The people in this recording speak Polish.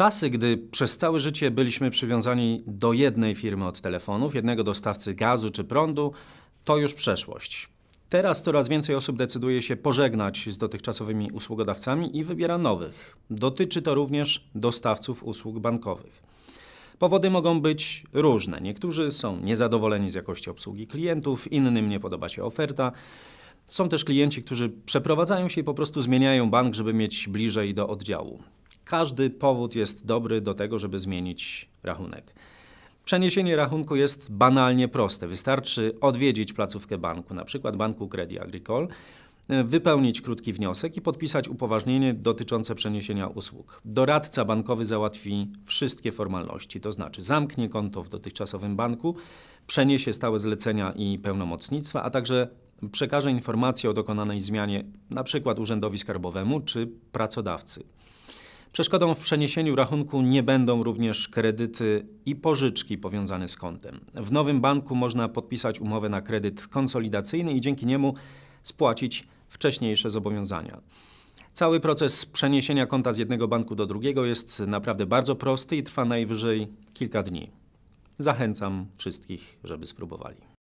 Czasy, gdy przez całe życie byliśmy przywiązani do jednej firmy od telefonów, jednego dostawcy gazu czy prądu, to już przeszłość. Teraz coraz więcej osób decyduje się pożegnać z dotychczasowymi usługodawcami i wybiera nowych. Dotyczy to również dostawców usług bankowych. Powody mogą być różne. Niektórzy są niezadowoleni z jakości obsługi klientów, innym nie podoba się oferta. Są też klienci, którzy przeprowadzają się i po prostu zmieniają bank, żeby mieć bliżej do oddziału. Każdy powód jest dobry do tego, żeby zmienić rachunek. Przeniesienie rachunku jest banalnie proste. Wystarczy odwiedzić placówkę banku, na przykład banku Credit Agricole, e, wypełnić krótki wniosek i podpisać upoważnienie dotyczące przeniesienia usług. Doradca bankowy załatwi wszystkie formalności, to znaczy zamknie konto w dotychczasowym banku, przeniesie stałe zlecenia i pełnomocnictwa, a także przekaże informacje o dokonanej zmianie przykład urzędowi skarbowemu czy pracodawcy. Przeszkodą w przeniesieniu rachunku nie będą również kredyty i pożyczki powiązane z kontem. W nowym banku można podpisać umowę na kredyt konsolidacyjny i dzięki niemu spłacić wcześniejsze zobowiązania. Cały proces przeniesienia konta z jednego banku do drugiego jest naprawdę bardzo prosty i trwa najwyżej kilka dni. Zachęcam wszystkich, żeby spróbowali.